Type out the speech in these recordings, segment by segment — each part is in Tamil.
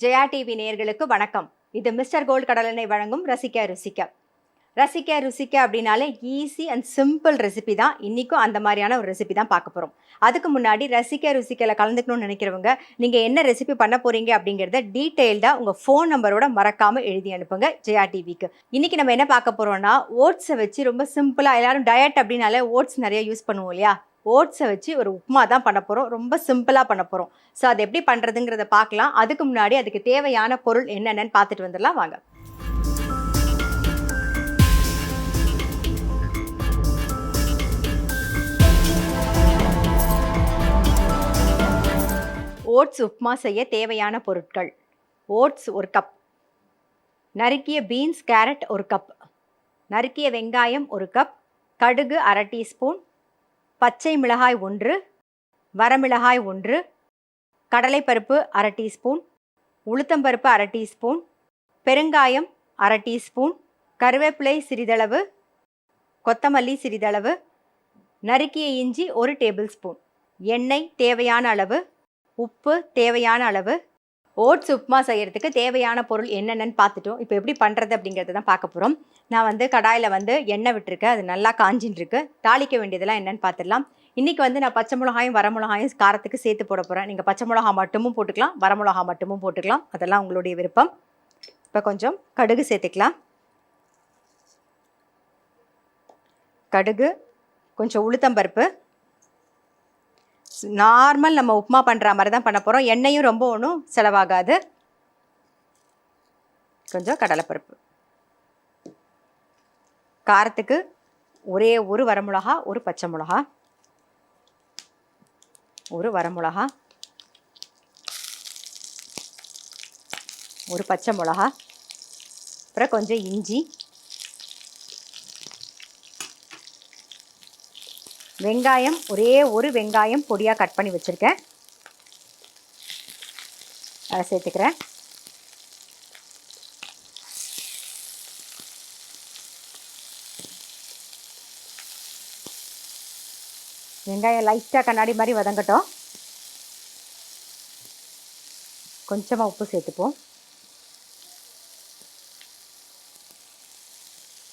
ஜெயா டிவி நேர்களுக்கு வணக்கம். இது மிஸ்டர் கோல்ட் கடலனை வழங்கும் ரசிக்க ருசிக்க ரசிக்க ருசிக்க அப்படின்னாலே ஈஸி அண்ட் சிம்பிள் ரெசிபி தான். இன்றைக்கும் அந்த மாதிரியான ஒரு ரெசிபி தான் பார்க்க போகிறோம் அதுக்கு முன்னாடி ரசிக்க ருசிக்கல கலந்துக்கணும்னு நினைக்கிறவங்க நீங்கள் என்ன ரெசிபி பண்ண போகிறீங்க அப்படிங்கிறத டீட்டெயில்டாக உங்கள் ஃபோன் நம்பரோட மறக்காமல் எழுதி அனுப்புங்க ஜெயா டிவிக்கு. இன்றைக்கி நம்ம என்ன பார்க்க போகிறோம்னா ஓட்ஸை வச்சு ரொம்ப சிம்பிளாக எல்லாரும் டயட் அப்படின்னாலே ஓட்ஸ் நிறைய யூஸ் பண்ணுவோம் இல்லையா? ஓட்ஸை வச்சு ஒரு உப்புமா தான் பண்ண போகிறோம் ரொம்ப சிம்பிளாக பண்ண போகிறோம் ஸோ அது எப்படி பண்ணுறதுங்கிறத பார்க்கலாம். அதுக்கு முன்னாடி அதுக்கு தேவையான பொருள் என்னென்னு பார்த்துட்டு வந்துடலாம். வாங்க. ஓட்ஸ் உப்புமா செய்ய தேவையான பொருட்கள். ஓட்ஸ் ஒரு கப். நறுக்கிய பீன்ஸ் கேரட் ஒரு கப். நறுக்கிய வெங்காயம் ஒரு கப். கடுகு அரை டீஸ்பூன். பச்சை மிளகாய் ஒன்று. வரமிளகாய் ஒன்று. கடலைப்பருப்பு அரை டீஸ்பூன். உளுத்தம்பருப்பு அரை டீஸ்பூன். பெருங்காயம் அரை டீஸ்பூன். கருவேப்பிலை சிறிதளவு. கொத்தமல்லி சிறிதளவு. நறுக்கிய இஞ்சி ஒரு டேபிள் ஸ்பூன். எண்ணெய் தேவையான அளவு. உப்பு தேவையான அளவு ஓட்ஸ் உப்புமா செய்கிறதுக்கு தேவையான பொருள் என்னென்னு பார்த்துட்டோம். இப்போ எப்படி பண்ணுறது அப்படிங்கிறத தான் பார்க்க போகிறோம் நான் வந்து கடாயில் வந்து எண்ணெய் விட்டுருக்கேன் அது நல்லா காஞ்சின்னு இருக்கு தாளிக்க வேண்டியதெல்லாம் என்னென்னு பார்த்துடலாம். இன்றைக்கி வந்து நான் பச்சை மிளகாயும் வரமிளகாயும் காரத்துக்கு சேர்த்து போட போகிறேன் நீங்கள் பச்சை மிளகா மட்டுமும் போட்டுக்கலாம். வரமிளகா மட்டுமும் போட்டுக்கலாம். அதெல்லாம் உங்களுடைய விருப்பம். இப்போ கொஞ்சம் கடுகு சேர்த்துக்கலாம். கடுகு கொஞ்சம் உளுத்தம்பருப்பு நார்மல் நம்ம உப்புமா பண்ணுற மாதிரி தான் பண்ண போகிறோம் எண்ணெயும் ரொம்ப ஒன்றும் செலவாகாது. கொஞ்சம் கடலைப்பருப்பு. காரத்துக்கு ஒரே ஒரு வரமிளகா ஒரு பச்சை மிளகா. ஒரு வரமிளகா. ஒரு பச்சை மிளகா. அப்புறம் கொஞ்சம் இஞ்சி. வெங்காயம் ஒரே ஒரு வெங்காயம் பொடியாக கட் பண்ணி வச்சுருக்கேன். அதை சேர்த்துக்கிறேன். வெங்காயம் லைட்டாக கண்ணாடி மாதிரி வதங்கட்டும். கொஞ்சமாக உப்பு சேர்த்துப்போம்.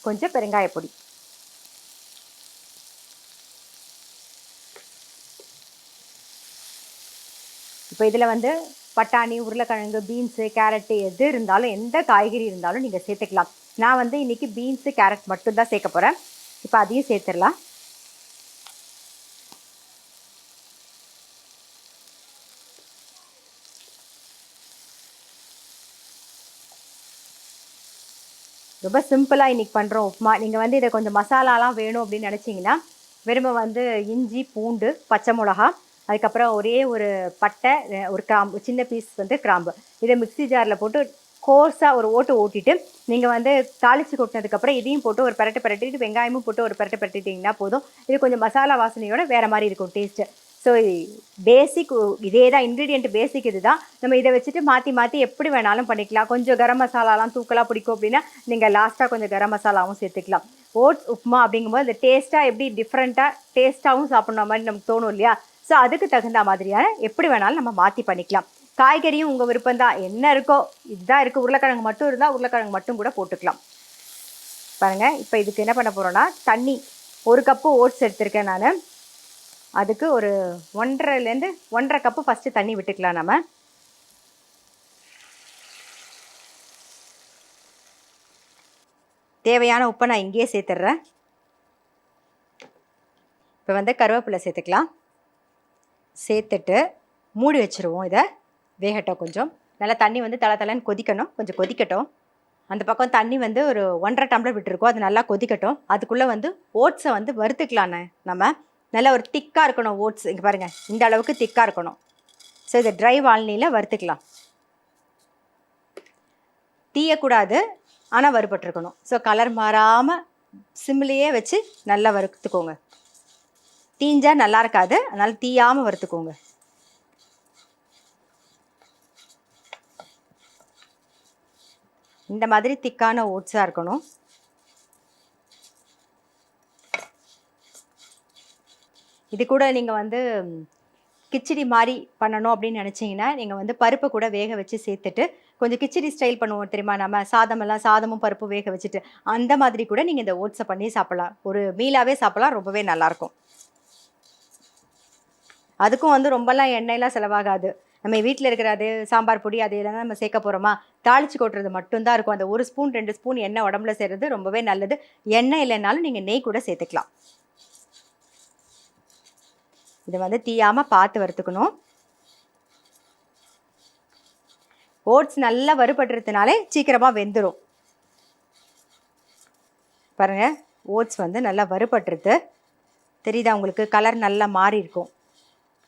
கொஞ்சம் பெருங்காய இப்போ இதில் வந்து பட்டாணி உருளைக்கிழங்கு பீன்ஸு கேரட்டு எது இருந்தாலும் எந்த காய்கறி இருந்தாலும் நீங்கள் சேர்த்துக்கலாம். நான் வந்து இன்றைக்கி பீன்ஸு கேரட் மட்டும்தான் சேர்க்க போகிறேன் இப்போ அதையும் சேர்த்துடலாம். ரொம்ப சிம்பிளாக இன்றைக்கி பண்ணுறோம் உப்புமா. நீங்கள் வந்து இதை கொஞ்சம் மசாலாலாம் வேணும் அப்படின்னு நினச்சிங்கன்னா வெறுமை வந்து இஞ்சி பூண்டு பச்சை மிளகா அதுக்கப்புறம் ஒரே ஒரு பட்டை ஒரு கிராம்பு சின்ன பீஸ் வந்து கிராம்பு. இதை மிக்ஸி ஜாரில் போட்டு கோர்ஸாக ஒரு ஓட்டு ஓட்டிட்டு நீங்கள் வந்து தாளித்து கொட்டினதுக்கப்புறம் இதையும் போட்டு ஒரு பரட்டை பரட்டிட்டு வெங்காயமும் போட்டு ஒரு பரட்டை பரட்டிட்டிங்கன்னா போதும். இது கொஞ்சம் மசாலா வாசனையோட வேறு மாதிரி இருக்கும் டேஸ்ட்டு ஸோ பேசிக் இதே தான் இன்க்ரீடியன்ட் பேசிக் இது தான் நம்ம இதை வச்சுட்டு மாற்றி மாற்றி எப்படி வேணாலும் பண்ணிக்கலாம். கொஞ்சம் கரம் மசாலாலாம் தூக்கலாக பிடிக்கும் அப்படின்னா நீங்கள் லாஸ்ட்டாக கொஞ்சம் கரம் மசாலாவும் சேர்த்துக்கலாம். ஓட்ஸ் உப்புமா அப்படிங்கும்போது அந்த டேஸ்ட்டாக எப்படி டிஃப்ரெண்ட்டாக டேஸ்ட்டாகவும் சாப்பிட்ற மாதிரி நமக்கு தோணும் இல்லையா? ஸோ அதுக்கு தகுந்த மாதிரியான எப்படி வேணாலும் நம்ம மாற்றி பண்ணிக்கலாம். காய்கறியும் உங்கள் விருப்பம் தான் என்ன இருக்கோ இதுதான் இருக்குது உருளைக்கிழங்கு மட்டும் இருந்தால் உருளைக்கிழங்கு மட்டும் கூட போட்டுக்கலாம். பாருங்கள் இப்போ இதுக்கு என்ன பண்ண போகிறோன்னா தண்ணி ஒரு கப்பு ஓட்ஸ் எடுத்திருக்கேன் நான். அதுக்கு ஒரு ஒன்றரைலேருந்து ஒன்றரை கப்பு ஃபஸ்ட்டு தண்ணி விட்டுக்கலாம் நம்ம தேவையான உப்பை நான் இங்கேயே சேர்த்துட்றேன். இப்போ வந்து கருவேப்பிலை சேர்த்துக்கலாம். சேர்த்துட்டு மூடி வச்சுருவோம் இதை. வேகட்டும் கொஞ்சம். நல்லா தண்ணி வந்து தலை தலைன்னு கொதிக்கணும். கொஞ்சம் கொதிக்கட்டும். அந்த பக்கம் தண்ணி வந்து ஒரு ஒன்றரை டம்ளர் விட்டுருக்கோம். அது நல்லா கொதிக்கட்டும். அதுக்குள்ளே வந்து ஓட்ஸை வந்து வறுத்துக்கலாண்ணே நம்ம. நல்லா ஒரு திக்காக இருக்கணும் ஓட்ஸ். இங்கே பாருங்கள் இந்த அளவுக்கு திக்காக இருக்கணும். ஸோ இதை ட்ரை வால்னியில் வறுத்துக்கலாம். தீயக்கூடாது ஆனால் வறுபட்டுருக்கணும். ஸோ கலர் மாறாமல் சிம்லேயே வச்சு நல்லா வறுத்துக்கோங்க. தீஞ்சா நல்லா இருக்காது. அதனால் தீயாமல் வறுத்துக்கோங்க. இந்த மாதிரி திக்கான ஓட்ஸாக இருக்கணும். இது கூட நீங்கள் வந்து கிச்சடி மாதிரி பண்ணணும் அப்படின்னு நினச்சிங்கன்னா நீங்கள் வந்து பருப்பு கூட வேக வச்சு சேர்த்துட்டு கொஞ்சம் கிச்சடி ஸ்டைல் பண்ணுவோம் தெரியுமா? நம்ம சாதமெல்லாம் சாதமும் பருப்பும் வேக வச்சுட்டு அந்த மாதிரி கூட நீங்கள் இந்த ஓட்ஸை பண்ணி சாப்பிடலாம். ஒரு மீலாகவே சாப்பிட்லாம் ரொம்பவே நல்லாயிருக்கும் அதுக்கும் வந்து ரொம்பலாம் எண்ணெயெலாம் செலவாகாது. நம்ம வீட்டில் இருக்கிற அது சாம்பார் பொடி அது எல்லாம் நம்ம சேர்க்க போகிறோமா தாளிச்சு கொட்டுறது மட்டும்தான் இருக்கும். அந்த ஒரு ஸ்பூன் ரெண்டு ஸ்பூன் எண்ணெய் உடம்புல சேர்றது ரொம்பவே நல்லது. எண்ணெய் இல்லைனாலும் நீங்கள் நெய் கூட சேர்த்துக்கலாம். இதை வந்து தீயாமல் பார்த்து வறுத்துக்கணும். ஓட்ஸ் நல்லா வறுபட்டுறதுனாலே சீக்கிரமாக வெந்துடும் பாருங்கள் ஓட்ஸ் வந்து நல்லா வறுபட்டுருது. தெரியுதா உங்களுக்கு? கலர் நல்லா மாறி இருக்கும்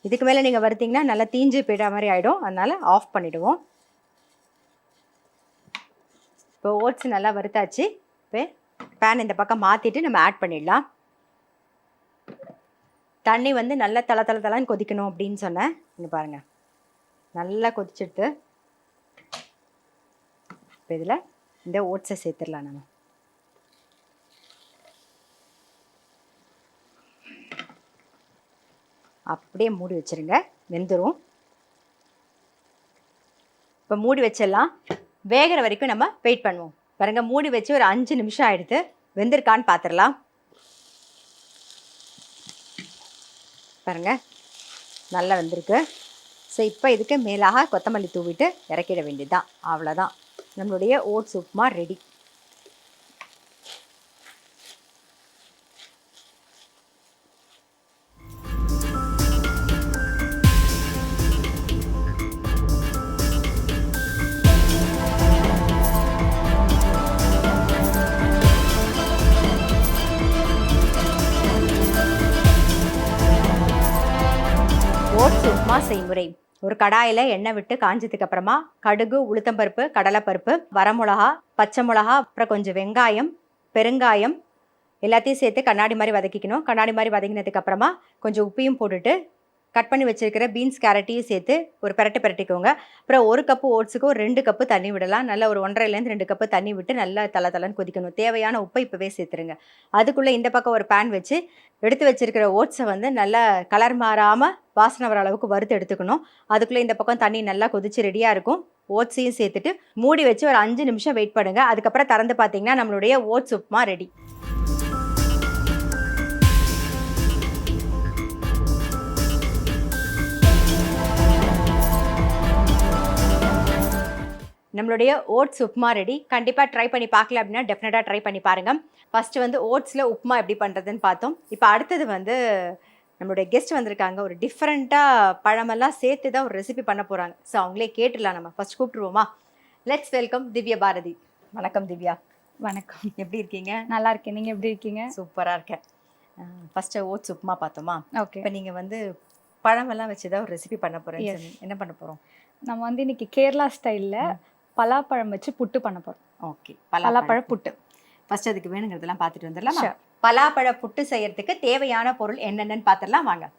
இதுக்கு மேலே நீங்கள் வறுத்தீங்கன்னா நல்லா தீஞ்சு போயிட மாதிரி ஆகிடும் அதனால் ஆஃப் பண்ணிவிடுவோம் இப்போ ஓட்ஸ் நல்லா வறுத்தாச்சு. இப்போ பேன் இந்த பக்கம் மாற்றிட்டு நம்ம ஆட் பண்ணிடலாம். தண்ணி வந்து நல்லா தள தள தளம் கொதிக்கணும் அப்படின்னு சொன்னேன். இங்கே பாருங்கள் நல்லா கொதிச்சுடுத்து இப்போ இதில் இந்த ஓட்ஸை சேர்த்துடலாம் நம்ம. அப்படியே மூடி வச்சிருங்க. வெந்துடும் இப்போ மூடி வச்சிடலாம். வேகிற வரைக்கும் நம்ம வெயிட் பண்ணுவோம். பாருங்க மூடி வச்சு ஒரு அஞ்சு நிமிஷம் ஆகிடுது வெந்திருக்கான்னு பார்த்துடலாம் பாருங்க நல்லா வெந்திருக்கு. ஸோ இப்போ இதுக்கு மேலாக கொத்தமல்லி தூவிட்டு இறக்கிட வேண்டியதுதான். அவ்வளோதான் நம்மளுடைய ஓட்ஸ் உப்புமா ரெடி செய்முறை. ஒரு கடாயில் எண்ணெய் விட்டு காஞ்சதுக்கு அப்புறமா கடுகு உளுத்தம்பருப்பு கடலைப்பருப்பு வரமிளகா பச்சை மிளகா அப்புறம் கொஞ்சம் வெங்காயம் பெருங்காயம் எல்லாத்தையும் சேர்த்து கண்ணாடி மாதிரி வதக்கிக்கணும். கண்ணாடி மாதிரி வதக்கினதுக்கு அப்புறமா கொஞ்சம் உப்பையும் போட்டுட்டு கட் பண்ணி வச்சிருக்கிற பீன்ஸ் கேரட்டையும் சேர்த்து ஒரு பெரட்டு பெரட்டிக்கோங்க. அப்புறம் ஒரு கப்பு ஓட்ஸுக்கு ஒரு ரெண்டு கப்பு தண்ணி விடலாம். நல்லா ஒரு ஒன்றரைலேருந்து ரெண்டு கப்பு தண்ணி விட்டு நல்லா தலை தலைன்னு கொதிக்கணும். தேவையான உப்பை இப்போவே சேர்த்துருங்க. அதுக்குள்ளே இந்த பக்கம் ஒரு பேன் வச்சு எடுத்து வச்சிருக்கிற ஓட்ஸை வந்து நல்லா கலர் மாறாமல் வாசனை வர அளவுக்கு வறுத்து எடுத்துக்கணும். அதுக்குள்ளே இந்த பக்கம் தண்ணி நல்லா கொதிச்சு ரெடியாக இருக்கும். ஓட்ஸையும் சேர்த்துட்டு மூடி வச்சு ஒரு அஞ்சு நிமிஷம் வெயிட் பண்ணுங்கள் அதுக்கப்புறம் திறந்து பார்த்தீங்கன்னா நம்மளுடைய ஓட்ஸ் உப்புமா ரெடி நம்மளுடைய ஓட்ஸ் உப்புமா ரெடி கண்டிப்பாக ட்ரை பண்ணி பார்க்கல அப்படின்னா டெஃபினட்டாக ட்ரை பண்ணி பாருங்கள் ஃபஸ்ட்டு வந்து ஓட்ஸில் உப்புமா எப்படி பண்ணுறதுன்னு பார்த்தோம். இப்போ அடுத்தது வந்து நம்மளுடைய கெஸ்ட் வந்திருக்காங்க. ஒரு டிஃப்ரெண்ட்டாக பழமெல்லாம் சேர்த்து தான் ஒரு ரெசிபி பண்ண போகிறாங்க ஸோ அவங்களே கேட்டுடலாம் நம்ம. First கூப்பிட்டுருவோமா? Let's welcome Divya Bharathi. வணக்கம் திவ்யா. வணக்கம். எப்படி இருக்கீங்க? நல்லா இருக்கேன். நீங்க எப்படி இருக்கீங்க? சூப்பராக இருக்கேன். ஃபஸ்ட்டு ஓட்ஸ் உப்புமா பார்த்தோமா? ஓகே. இப்போ நீங்கள் வந்து பழமெல்லாம் வச்சு தான் ஒரு ரெசிபி பண்ண போகிறேன். என்ன பண்ண போகிறோம் நம்ம வந்து இன்னைக்கு கேரளா ஸ்டைல்ல பலாப்பழம் வச்சு புட்டு பண்ண போறோம். ஓகே. பலாப்பழ புட்டு. ஃபர்ஸ்ட் அதுக்கு வேணுங்கிறதெல்லாம் பார்த்துட்டு வந்துடலாமா. பலாப்பழ புட்டு செய்யறதுக்கு தேவையான பொருள் என்னென்னன்னு பார்த்துடலாம். வாங்க.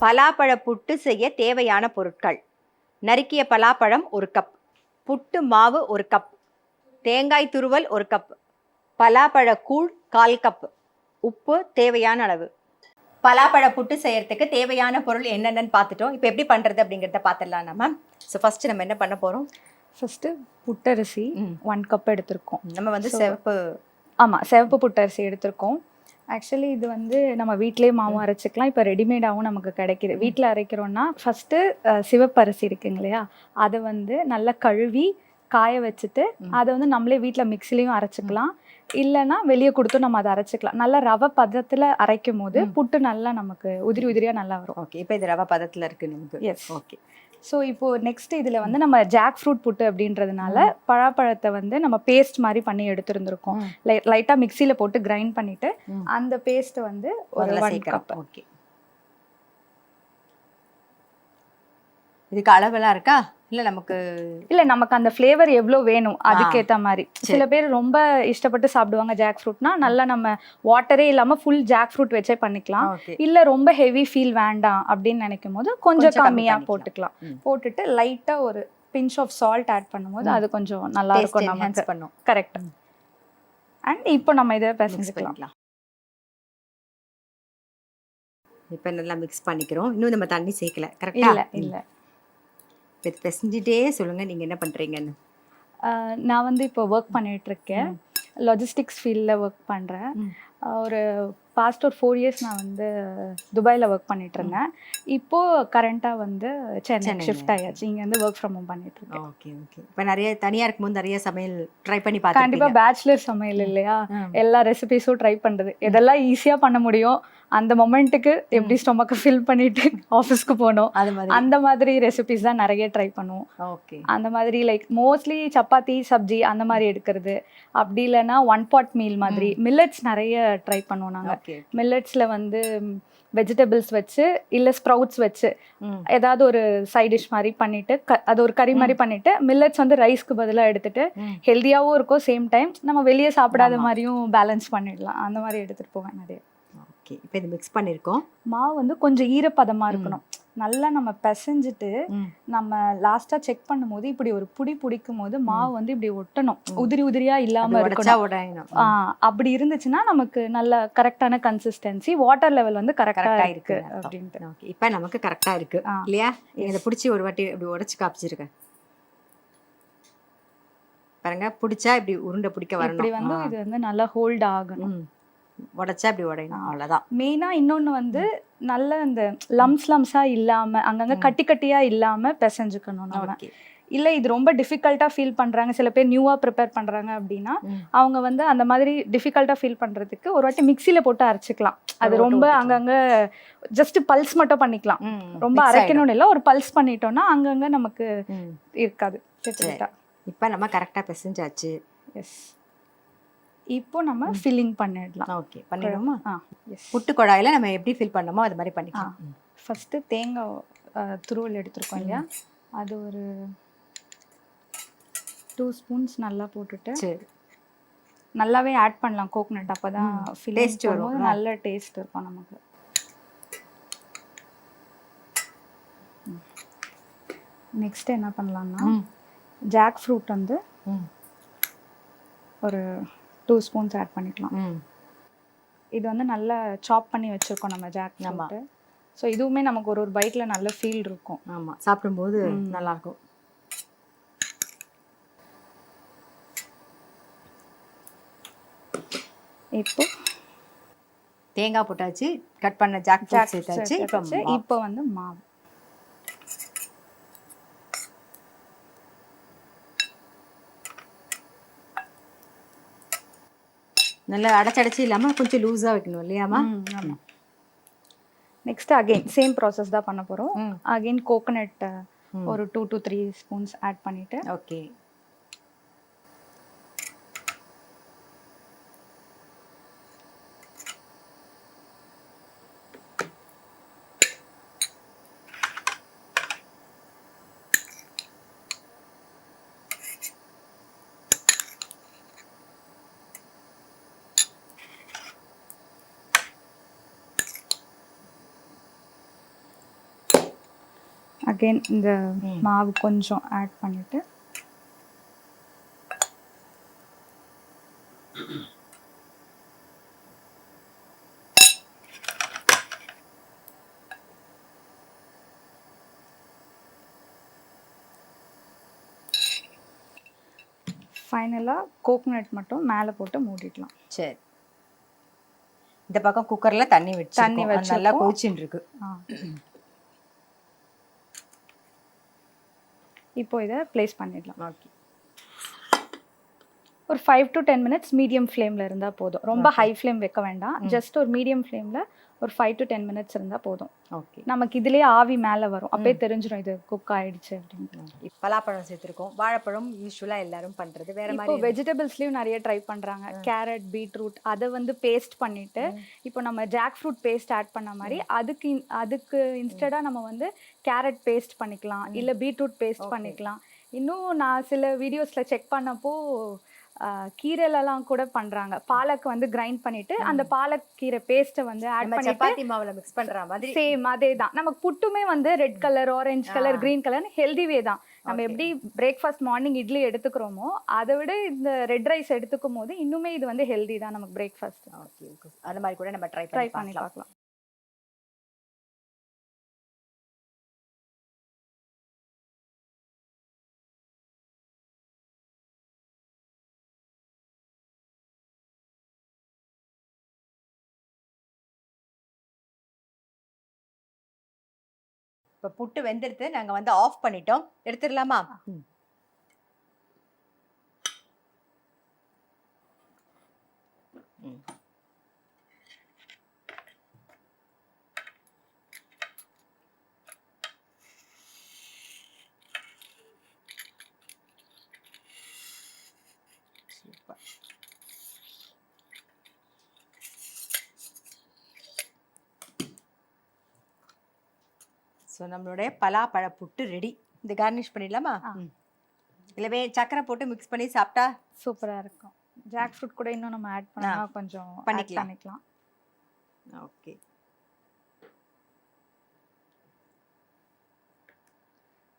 பலாப்பழ புட்டு செய்ய தேவையான பொருட்கள். நறுக்கிய பலாப்பழம் ஒரு கப் புட்டு மாவு ஒரு கப் தேங்காய் துருவல் ஒரு கப் பலாப்பழ கூழ் கால் கப் உப்பு தேவையான அளவு. பலாப்பழ புட்டு செய்யறதுக்கு தேவையான பொருள் என்னென்னு பார்த்துட்டோம். இப்போ எப்படி பண்ணுறது அப்படிங்கிறத பார்த்துடலாம் நம்ம. ஸோ ஃபர்ஸ்ட் நம்ம என்ன பண்ண போகிறோம் ஃபர்ஸ்ட் புட்டரிசி. ஒன் கப் எடுத்திருக்கோம். நம்ம வந்து சிவப்பு ஆமா சிவப்பு புட்டரிசி எடுத்திருக்கோம். ஆக்சுவலி இது வந்து நம்ம வீட்டிலேயே மாவும் அரைச்சிக்கலாம். இப்போ ரெடிமேடாகவும் நமக்கு கிடைக்குது. வீட்டில் அரைக்கிறோம்னா ஃபஸ்ட்டு சிவப்பு அரிசி இருக்குங்க இல்லையா? அதை வந்து நல்லா கழுவி காய வச்சுட்டு. அதை வந்து நம்மளே வீட்டில் மிக்சிலையும் அரைச்சிக்கலாம். இல்லைன்னா வெளியே கொடுத்து நம்ம அதை அரைச்சிக்கலாம். நல்லா ரவை பதத்தில் அரைக்கும் போது. புட்டு நல்லா நமக்கு உதிரி உதிரியாக நல்லா வரும். ஓகே. இப்போ இது ரவா பதத்தில் இருக்கு நமக்கு. Yes okay. ஸோ இப்போ நெக்ஸ்ட் இதில் வந்து நம்ம ஜாக் ஃப்ரூட் புட்டு அப்படின்றதுனால பழாப்பழத்தை வந்து நம்ம பேஸ்ட் மாதிரி பண்ணி எடுத்துருந்துருக்கோம். லைட்டாக மிக்சியில் போட்டு கிரைண்ட் பண்ணிட்டு. அந்த பேஸ்ட் வந்து ஒரு ஒன் கப் ஓகே. இதுக்கு அளவெல்லாம் இருக்கா? இல்லை நமக்கு இல்ல நமக்கு அந்த ஃப்ளேவர் எவ்வளோ வேணும் அதுக்கேத்த மாதிரி. சில பேர் ரொம்ப இஷ்டப்பட்டு சாப்பிடுவாங்க ஜாக் ஃப்ரூட்னா நல்லா நம்ம வாட்டரே இல்லாம ஃபுல் ஜாக் ஃப்ரூட் வச்சே பண்ணிக்கலாம். இல்ல ரொம்ப ஹெவி ஃபீல் வேண்டாம் அப்படின்னு நினைக்கும் போது கொஞ்சம் கொஞ்சம் கம்மி கம்மியா. போட்டுக்கலாம். போட்டுட்டு லைட்டா ஒரு பிஞ்ச் ஆஃப் சால்ட் ஆட் பண்ணும்போது. அது கொஞ்சம் நல்லா இருக்கும் நமக்கு. பண்ணும். கரெக்ட் அண்ட் இப்போ நம்ம இதை பண்ணிக்கலாம். இப்போ நல்லா மிக்ஸ் பண்ணிக்கிறோம். இன்னும் நம்ம தண்ணி சேர்க்கல. கரெக்டா இல்லை இல்லை. பிசைஞ்சிட்டே சொல்லுங்க நீங்க என்ன பண்றீங்கன்னு. ஆஹ் நான் வந்து இப்போ ஒர்க் பண்ணிட்டு இருக்கேன் லாஜிஸ்டிக்ஸ் ஃபீல்டில் ஒர்க் பண்ணுறேன். ஒரு பாஸ்ட் ஒரு ஃபோர் இயர்ஸ் நான் வந்து துபாயில் ஒர்க் பண்ணிட்டு இருந்தேன் இப்போ கரண்ட்டாக வந்து சென்னை ஷிஃப்ட் ஆயாச்சு. இங்கே வந்து ஒர்க் ஃப்ரம் ஹோம் பண்ணிட்டு இருக்கேன் ஓகே ஓகே. இப்போ நிறைய தனியா இருக்கும்போது நிறைய சமையல் ட்ரை பண்ணி கண்டிப்பாக பார்த்துருப்பீங்க பேச்சுலர் சமையல் இல்லையா? எல்லா ரெசிபிஸும் ட்ரை பண்ணுறது எதெல்லாம் ஈஸியாக பண்ண முடியும். அந்த மொமெண்ட்டுக்கு எப்படி ஸ்டொமக்கை ஃபில் பண்ணிட்டு ஆஃபீஸ்க்கு போகணும் அது மாதிரி. அந்த மாதிரி ரெசிபிஸ் தான் நிறைய ட்ரை பண்ணுவோம். ஓகே அந்த மாதிரி லைக் மோஸ்ட்லி சப்பாத்தி சப்ஜி அந்த மாதிரி எடுக்கிறது. அப்படி இல்லைன்னா ஒன் பாட் மீல் மாதிரி. மில்லட்ஸ் நிறைய ட்ரை பண்ணுவோம் நாங்கள் மில்லட்ஸில் வந்து வெஜிடபிள்ஸ் வச்சு இல்லை ஸ்ப்ரவுட்ஸ் வச்சு ஏதாவது ஒரு சைட் டிஷ் மாதிரி பண்ணிட்டு க அது ஒரு கறி மாதிரி பண்ணிட்டு மில்லட்ஸ் வந்து ரைஸ்க்கு பதிலாக எடுத்துட்டு ஹெல்த்தியாகவும் இருக்கும் சேம் டைம் நம்ம வெளியே சாப்பிடாத. மாதிரியும் பேலன்ஸ் பண்ணிடலாம். அந்த மாதிரி எடுத்துகிட்டு போவேன் நிறைய. ஓகே இப்போ இது மிக்ஸ் பண்ணியிருக்கோம் மாவு வந்து கொஞ்சம் ஈரப்பதமாக இருக்கணும். நல்லா நம்ம பிசைஞ்சிட்டு. நம்ம லாஸ்ட்டாக செக் பண்ணும்போது இப்படி ஒரு புடி பிடிக்கும் போது மாவு வந்து இப்படி ஒட்டணும். உதிரி உதிரியா இல்லாம அப்படி உடைச்சா இருக்கணும். அப்படி இருந்துச்சுன்னா நமக்கு நல்ல கரெக்டான கன்சிஸ்டன்சி வாட்டர் லெவல் வந்து கரெக்டா கரெக்டா இருக்கு அப்படின்ட்டு. ஓகே இப்போ நமக்கு கரெக்டா இருக்கு. இல்லையா? இதை பிடிச்சி ஒரு வாட்டி இப்படி உடைச்சு காப்பிச்சிருக்கேன் பாருங்க பிடிச்சா இப்படி உருண்டை பிடிக்க இப்படி வரணும் வந்து ஆ. இது வந்து நல்லா ஹோல்ட் ஆகணும். உடைச்சா இப்படி உடையணும் அவ்வளவுதான். மெயினா இன்னொன்னு வந்து நல்ல இந்த லம்ஸ் லம்ஸா இல்லாம அங்கங்க கட்டி கட்டியா இல்லாம பிசைஞ்சுக்கணும் நம்ம. இல்ல இது ரொம்ப டிஃபிகல்ட்டா ஃபீல் பண்றாங்க. சில பேர் நியூவா ப்ரிப்பேர் பண்றாங்க அப்படின்னா. அவங்க வந்து அந்த மாதிரி டிஃபிகல்ட்டா ஃபீல் பண்றதுக்கு ஒரு வாட்டி மிக்சியில போட்டு அரைச்சிக்கலாம். அது ரொம்ப அங்கங்க ஜஸ்ட் பல்ஸ் மட்டும் பண்ணிக்கலாம். ரொம்ப அரைக்கணும்னு இல்லை ஒரு பல்ஸ் பண்ணிட்டோம்னா அங்கங்க நமக்கு இருக்காது. இப்போ நம்ம கரெக்டா பிசைஞ்சாச்சு. எஸ் இப்போ நம்ம ஃபில்லிங் பண்ணிடலாம். ஓகே பண்ணிடுவோமா ஆ எஸ் புட்டு குழாயில நம்ம எப்படி ஃபில் பண்ணோமோ அது மாதிரி பண்ணிக்கலாம். ஃபஸ்ட்டு தேங்காய் துருவல் எடுத்திருக்கோம் இல்லையா? அது ஒரு டூ ஸ்பூன்ஸ் நல்லா போட்டுட்டு சரி. நல்லாவே ஆட் பண்ணலாம். கோகனட் அப்போ தான் Taste வரும். நல்ல டேஸ்ட் இருக்கும் நமக்கு. நெக்ஸ்ட் என்ன பண்ணலாம்னா. ஜாக் ஃப்ரூட் வந்து. ஒரு டூ ஸ்பூன்ஸ் ஆட் பண்ணிக்கலாம். இது வந்து நல்லா சாப் பண்ணி வச்சுருக்கோம் நம்ம ஜாக். ஃப்ரூட்டு ஸோ இதுவுமே நமக்கு ஒரு ஒரு பைட்டில் நல்ல ஃபீல் இருக்கும். ஆமா. சாப்பிடும்போது நல்லா இருக்கும் இப்போ தேங்காய் போட்டாச்சு கட் பண்ண ஜாக் சேர்த்தாச்சு. இப்போ வந்து மாவு. நல்லா அடைச்சடைச்சு இல்லாம கொஞ்சம் லூஸா வைக்கணும் இல்லையாமா ஆமாம் நெக்ஸ்ட் அகைன் சேம் ப்ராசஸ் தான் பண்ண போகிறோம். அகைன் கோகனட் ஒரு two to three spoons add பண்ணிட்டு ஓகே அகைன் இந்த மாவு கொஞ்சம் ஆட் பண்ணிட்டு. ஃபைனலாக கோகனட் மட்டும் மேலே போட்டு மூடிடலாம். சரி. இந்த பக்கம் குக்கர்ல தண்ணி வச்சு தண்ணி நல்லா வச்சிருக்கோம். கொதிச்சுட்டு இருக்கு. இப்போ இதை ப்ளேஸ் பண்ணிடலாம். ஓகே ஒரு five to ten minutes medium ஃப்ளேமில் இருந்தால் போதும். ரொம்ப ஹை ஃப்ளேம் வைக்க வேண்டாம். ஜஸ்ட் ஒரு மீடியம் ஃப்ளேமில் ஒரு ஃபைவ் டு டென் மினிட்ஸ் இருந்தால் போதும். ஓகே நமக்கு இதுலேயே ஆவி மேலே வரும். அப்பயே தெரிஞ்சிடும் இது குக் ஆயிடுச்சு அப்படின்ட்டு பலாப்பழம் சேர்த்துருக்கோம். வாழைப்பழம் யூஸ்வலா எல்லாரும் பண்றது. வேற இப்போ மாதிரி வெஜிடபிள்ஸ்லயும் நிறைய ட்ரை பண்றாங்க. கேரட் பீட்ரூட் அதை வந்து பேஸ்ட் பண்ணிட்டு இப்போ நம்ம ஜாக் ஃப்ரூட் பேஸ்ட் ஆட் பண்ண மாதிரி அதுக்கு அதுக்கு இன்ஸ்டடா நம்ம வந்து கேரட் பேஸ்ட் பண்ணிக்கலாம். இல்ல பீட்ரூட் பேஸ்ட் பண்ணிக்கலாம். இன்னும் நான் சில வீடியோஸ்ல செக் பண்ணப்போ ஆஹ் கீரைலலாம் கூட பண்றாங்க. பாலக் வந்து கிரைண்ட் பண்ணிட்டு அந்த பாலக் கீரை பேஸ்ட்டை வந்து ஆட் பண்ணிட்டு சப்பாத்தி மாவுல மிக்ஸ் பண்ற மாதிரி. சேம் அதே தான் நமக்கு புட்டுமே வந்து red colour orange colour. Green colour healthy way தான். நம்ம. எப்படி பிரேக்ஃபாஸ்ட் மார்னிங் இட்லி எடுத்துக்கிறோமோ அதை விட இந்த ரெட் ரைஸ் எடுத்துக்கும் போது இன்னுமே இது வந்து ஹெல்தி தான் நமக்கு பிரேக்ஃபாஸ்ட் ஓகே அந்த மாதிரி கூட நம்ம ட்ரை ட்ரை பண்ணி பண்ணி பார்க்கலாம். இப்ப புட்டு வெந்துடுத்து நாங்க வந்து ஆஃப் பண்ணிட்டோம். எடுத்துடலாமா? ம். ஸோ நம்மளுடைய பலாப்பழ புட்டு ரெடி இந்த கார்னிஷ் பண்ணிடலாமா. இல்லவே சக்கரை போட்டு மிக்ஸ் பண்ணி சாப்பிட்டா சூப்பரா இருக்கும். ஜாக் ஃப்ரூட் கூட இன்னும் நம்ம ஆட் பண்ணா கொஞ்சம் பண்ணிக்கலாம். பண்ணிக்கலாம். ஓகே.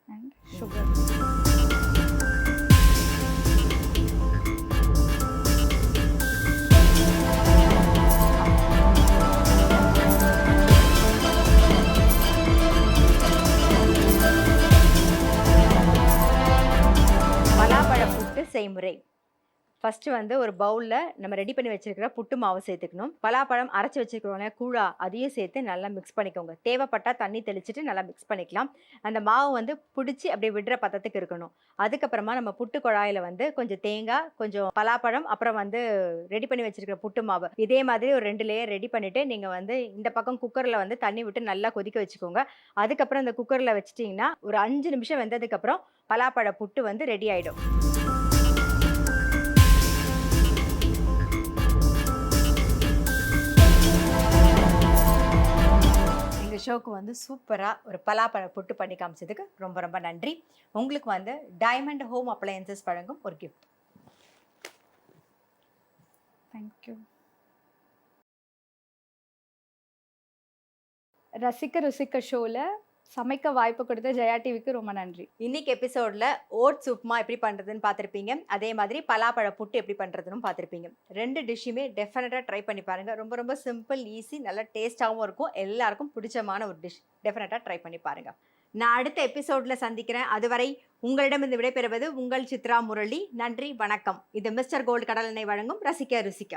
அண்ட் சுகர் முறை. ஃபஸ்ட்டு வந்து ஒரு பவுலில் நம்ம ரெடி பண்ணி வச்சுருக்கிற புட்டு மாவு சேர்த்துக்கணும். பலாப்பழம் அரைச்சி வச்சிருக்கிறோம்ல கூழா அதையும் சேர்த்து நல்லா மிக்ஸ் பண்ணிக்கோங்க. தேவைப்பட்டால் தண்ணி தெளிச்சுட்டு நல்லா மிக்ஸ் பண்ணிக்கலாம். அந்த மாவு வந்து பிடிச்சி அப்படியே விடுற பதத்துக்கு இருக்கணும். அதுக்கப்புறமா நம்ம புட்டு குழாயில் வந்து கொஞ்சம் தேங்காய் கொஞ்சம் பலாப்பழம் அப்புறம் வந்து ரெடி பண்ணி வச்சுருக்கிற புட்டு மாவு. இதே மாதிரி ஒரு ரெண்டு லேயர் ரெடி பண்ணிவிட்டு நீங்கள் வந்து இந்த பக்கம் குக்கரில் வந்து தண்ணி விட்டு நல்லா கொதிக்க வச்சுக்கோங்க. அதுக்கப்புறம் இந்த குக்கரில் வச்சிட்டிங்கன்னா ஒரு அஞ்சு நிமிஷம் வெந்ததுக்கப்புறம் பலாப்பழ புட்டு வந்து ரெடி ஆகிடும் ஷோக்கு வந்து சூப்பராக ஒரு பலாப்பழ புட்டு பண்ணி காமிச்சதுக்கு ரொம்ப ரொம்ப நன்றி. உங்களுக்கு வந்து டைமண்ட் ஹோம் அப்ளையன்சஸ் வழங்கும் ஒரு gift. தேங்க்யூ ரசிக்க ருசிக்க ஷோல சமைக்க வாய்ப்பு கொடுத்த ஜெயா டிவிக்கு ரொம்ப நன்றி. இன்னைக்கு எபிசோட்ல ஓட்ஸ் உப்புமா எப்படி பண்ணுறதுன்னு பார்த்துருப்பீங்க. அதே மாதிரி பலாப்பழ புட்டு எப்படி பண்ணுறதுன்னு பார்த்துருப்பீங்க. ரெண்டு டிஷ்ஷுமே டெஃபினட்டாக ட்ரை பண்ணி பாருங்க. ரொம்ப ரொம்ப சிம்பிள் ஈஸி நல்ல டேஸ்ட்டாகவும் இருக்கும். எல்லாருக்கும் பிடிச்சமான ஒரு டிஷ் டெஃபினட்டாக ட்ரை பண்ணி பாருங்க. நான் அடுத்த எபிசோட்ல சந்திக்கிறேன். அதுவரை உங்களிடம் இந்த விடைபெறுவது உங்கள் சித்ரா முரளி. நன்றி வணக்கம். இது மிஸ்டர் கோல்டு கடல் எண்ணெய் வழங்கும் ரசிக்க ருசிக்க.